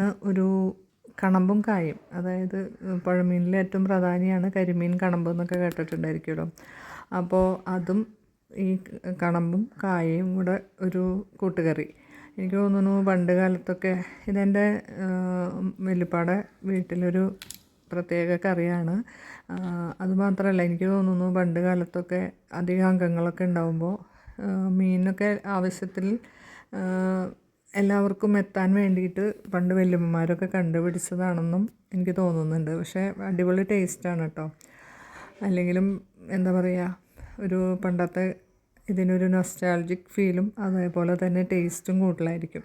ഇന്ന് ഒരു കണമ്പും കായും. അതായത് പുഴമീനിൽ ഏറ്റവും പ്രധാനിയാണ് കരിമീൻ കണമ്പ് എന്നൊക്കെ കേട്ടിട്ടുണ്ടായിരിക്കുമല്ലോ. അപ്പോൾ അതും ഈ കണമ്പും കായയും കൂടെ ഒരു കൂട്ടുകറി. എനിക്ക് തോന്നുന്നു പണ്ട് കാലത്തൊക്കെ ഇതെന്റെ വെല്ലുപ്പാടെ വീട്ടിലൊരു പ്രത്യേക കറിയാണ്. അതുമാത്രമല്ല എനിക്ക് തോന്നുന്നു പണ്ട് കാലത്തൊക്കെ അധികം അംഗങ്ങളൊക്കെ ഉണ്ടാകുമ്പോൾ മീനൊക്കെ ആവശ്യത്തിൽ എല്ലാവർക്കും എത്താൻ വേണ്ടിയിട്ട് പണ്ട് വല്യമ്മമാരൊക്കെ കണ്ടുപിടിച്ചതാണെന്നും എനിക്ക് തോന്നുന്നുണ്ട്. പക്ഷേ അടിപൊളി ടേസ്റ്റാണ് കേട്ടോ അല്ലെങ്കിലും എന്താ പറയുക ഒരു പണ്ടത്തെ ഇതിനൊരു നൊസ്റ്റാൾജിക് ഫീലും അതേപോലെ തന്നെ ടേസ്റ്റും കൂടുതലായിരിക്കും.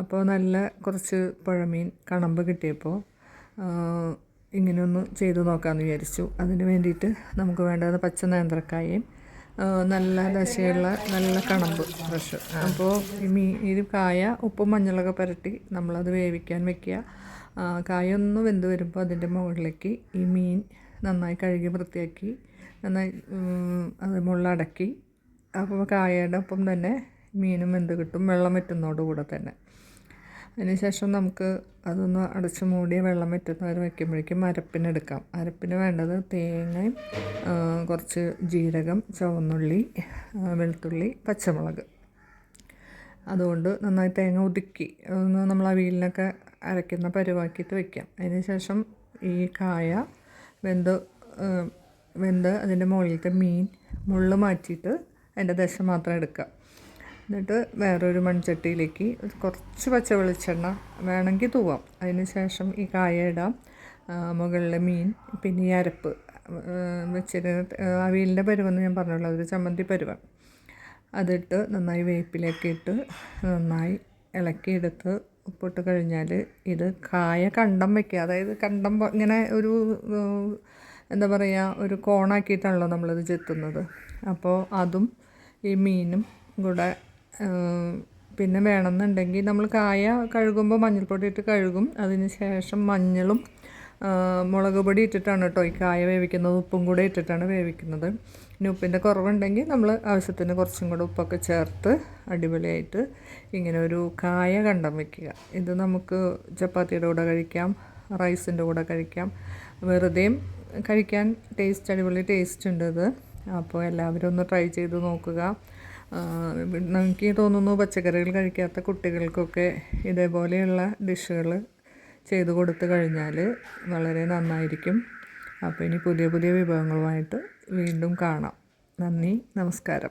അപ്പോൾ നല്ല കുറച്ച് പുഴമീൻ കണമ്പ് കിട്ടിയപ്പോൾ ഇങ്ങനെയൊന്ന് ചെയ്തു നോക്കാമെന്ന് വിചാരിച്ചു. അതിന് വേണ്ടിയിട്ട് നമുക്ക് വേണ്ടത് പച്ച നേന്ത്രക്കായയും നല്ല ദശയുള്ള നല്ല കണമ്പ്. ഫ്രഷ് അപ്പോൾ ഈ മീൻ ഇത് കായ ഉപ്പും മഞ്ഞളൊക്കെ പുരട്ടി നമ്മളത് വേവിക്കാൻ വെക്കുക. കായ ഒന്ന് വെന്ത് വരുമ്പോൾ അതിന്റെ മുകളിലേക്ക് ഈ മീൻ നന്നായി കഴുകി വൃത്തിയാക്കി നന്നായി അത് മുള്ളടക്കി. അപ്പോൾ കായയുടെ ഒപ്പം തന്നെ മീനും വെന്ത് കിട്ടും വെള്ളം വറ്റുന്നതോടുകൂടെ തന്നെ. അതിനുശേഷം നമുക്ക് അതൊന്ന് അടച്ച് മൂടി വെള്ളം വറ്റുന്നവർ വയ്ക്കുമ്പോഴേക്കും അരപ്പിനെടുക്കാം. അരപ്പിന് വേണ്ടത് തേങ്ങയും കുറച്ച് ജീരകം ചുവന്നുള്ളി വെളുത്തുള്ളി പച്ചമുളക്. അതുകൊണ്ട് നന്നായി തേങ്ങ ഒതുക്കി ഒന്ന് നമ്മൾ അവിയലിനൊക്കെ അരയ്ക്കുന്ന പരുവാക്കിയിട്ട് വയ്ക്കാം. അതിനുശേഷം ഈ കായ വെന്ത് വെന്ത് അതിന്റെ മുകളിലത്തെ മീൻ മുള്ള് മാറ്റിയിട്ട് അതിന്റെ ദശ മാത്രം എടുക്കുക. എന്നിട്ട് വേറൊരു മൺചട്ടിയിലേക്ക് കുറച്ച് പച്ച വെളിച്ചെണ്ണ വേണമെങ്കിൽ തൂവാം. അതിന് ശേഷം ഈ കായ ഇടാം. മുകളിലെ മീൻ പിന്നെ ഈ അരപ്പ് വെച്ചിട്ട് അവിയലിന്റെ പരുവെന്ന് ഞാൻ പറഞ്ഞുള്ളൂ അതൊരു ചമ്മന്തി പരുവ. അതിട്ട് നന്നായി വേപ്പിലേക്ക് ഇട്ട് നന്നായി ഇളക്കിയെടുത്ത് ഉപ്പിട്ട് കഴിഞ്ഞാൽ ഇത് കായ കണ്ടം വയ്ക്കുക അതായത് കണ്ടം ഇങ്ങനെ ഒരു എന്താ പറയുക ഒരു കോണാക്കിയിട്ടാണല്ലോ നമ്മളിത് ചെത്തുന്നത്. അപ്പോൾ അതും ഈ മീനും കൂടെ പിന്നെ വേണമെന്നുണ്ടെങ്കിൽ നമ്മൾ കായ കഴുകുമ്പോൾ മഞ്ഞൾപ്പൊടി ഇട്ട് കഴുകും. അതിന് ശേഷം മഞ്ഞളും മുളക് പൊടി ഇട്ടിട്ടാണ് കേട്ടോ ഈ കായ വേവിക്കുന്നത്. ഉപ്പും കൂടെ ഇട്ടിട്ടാണ് വേവിക്കുന്നത്. ഇനി ഉപ്പിന്റെ കുറവുണ്ടെങ്കിൽ നമ്മൾ ആവശ്യത്തിന് കുറച്ചും കൂടെ ഉപ്പൊക്കെ ചേർത്ത് അടിപൊളിയായിട്ട് ഇങ്ങനെ ഒരു കായ കണ്ടം വെക്കുക. ഇത് നമുക്ക് ചപ്പാത്തിയുടെ കൂടെ കഴിക്കാം റൈസിന്റെ കൂടെ കഴിക്കാം. വെറുതെയും കഴിക്കാൻ ടേസ്റ്റ് അടിപൊളി ടേസ്റ്റ് ഉണ്ട് ഇത്. അപ്പോൾ എല്ലാവരും ഒന്ന് ട്രൈ ചെയ്ത് നോക്കുക. എനിക്ക് തോന്നുന്നു പച്ചക്കറികൾ കഴിക്കാത്ത കുട്ടികൾക്കൊക്കെ ഇതേപോലെയുള്ള ഡിഷുകൾ ചെയ്തു കൊടുത്തു കഴിഞ്ഞാൽ വളരെ നന്നായിരിക്കും. അപ്പോൾ ഇനി പുതിയ പുതിയ വിഭവങ്ങളുമായിട്ട് വീണ്ടും കാണാം. നന്ദി നമസ്കാരം.